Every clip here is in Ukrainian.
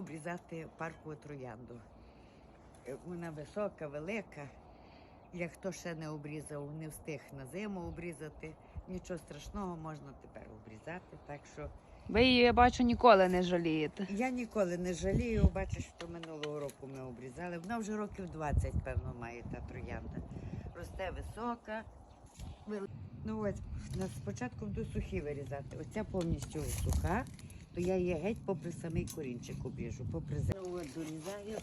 обрізати паркову троянду. Е, Вона висока, велика. Як хто ще не обрізав, не встиг на зиму обрізати, нічого страшного можна тепер обрізати. Так що Ви її, я бачу, ніколи не жалієте. я ніколи не жалію. Бачиш, що минулого року ми обрізали. Вона вже років 20, певно, має та троянда. Росте висока. Ну ось, спочатку буду сухі вирізати. Оця повністю суха, то я її геть попри самий корінчик обріжу, попри землю. Дорізаю.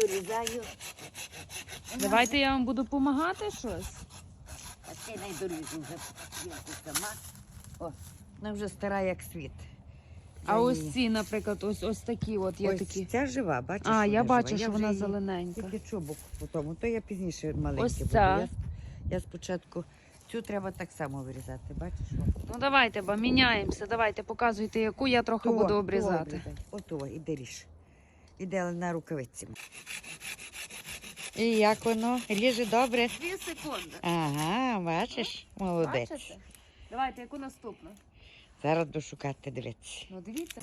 Дорізаю. Давайте я вам буду допомагати щось. А це не доріжу вже сама. О, вона вже стара як світ. А ось ці, наприклад, ось ось такі от є Ось такі. ця жива, бачиш? А, я бачу, що вона зелененька. Тільки чубок по тому, то я пізніше маленький Ось буду. ця. Я, я спочатку цю треба так само вирізати, бачиш? Ну давайте, ба, міняємося. Давайте, показуйте, яку я трохи То, буду обрізати. Ото, іди ріж. Іде на рукавиці. І як воно? Ріже добре? Дві секунди. Ага, бачиш? Молодець. Бачите? Давайте, яку наступну? Зараз дошукати, дивіться. Ну дивіться.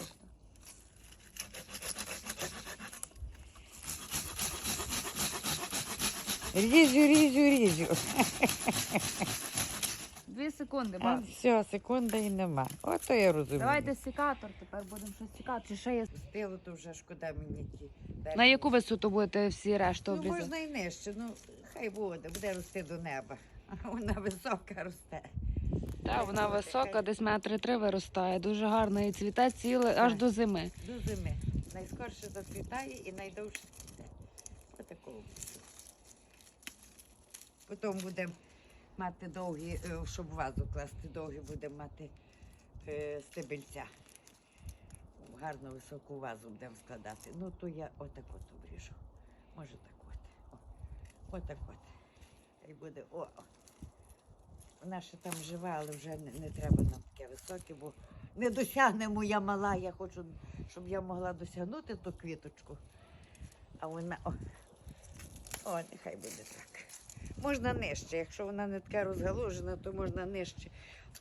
Ріжу, ріжу, ріжу. Дві секунди, А все, секунда і нема. Ото я розумію. Давайте секатор, тепер будемо щось цікати. Чи ще є? Стилу то вже шкода мені ті. На яку висоту будете всі решту Ну, обрізати? можна і нижче, ну хай буде, буде рости до неба. А Вона висока росте. Так, вона висока, десь метри три виростає. Дуже гарно і цвіте ціле аж до зими. До зими. Найскорше зацвітає і найдовше цвіте. Отакого. Потім будемо мати довгі, е, щоб вазу класти довгі, будемо мати е, стебельця. Гарну високу вазу будемо складати. Ну, то я отак от обріжу. Може так от. О, отак от. І буде. О, о. Вона ще там жива, але вже не, не треба нам таке високе, бо не досягне моя мала. Я хочу, щоб я могла досягнути ту квіточку. А вона. О, о нехай буде так. Можна нижче. Якщо вона не така розгалужена, то можна нижче.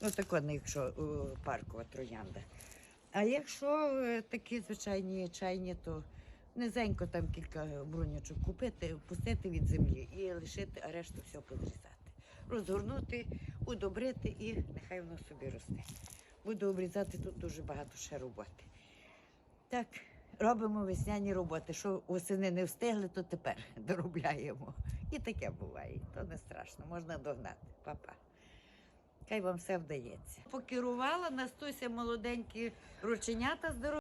Ну, так от, якщо паркова троянда. А якщо е, такі звичайні чайні, то низенько там кілька брунячок купити, пустити від землі і лишити, а решту все подрізати. Розгорнути, удобрити і нехай воно собі росте. Буду обрізати тут дуже багато ще роботи. Так, робимо весняні роботи. Що восени не встигли, то тепер доробляємо. І таке буває, то не страшно, можна догнати. Па-па. Хай вам все вдається. Покерувала, Настуся молоденькі рученята здорові.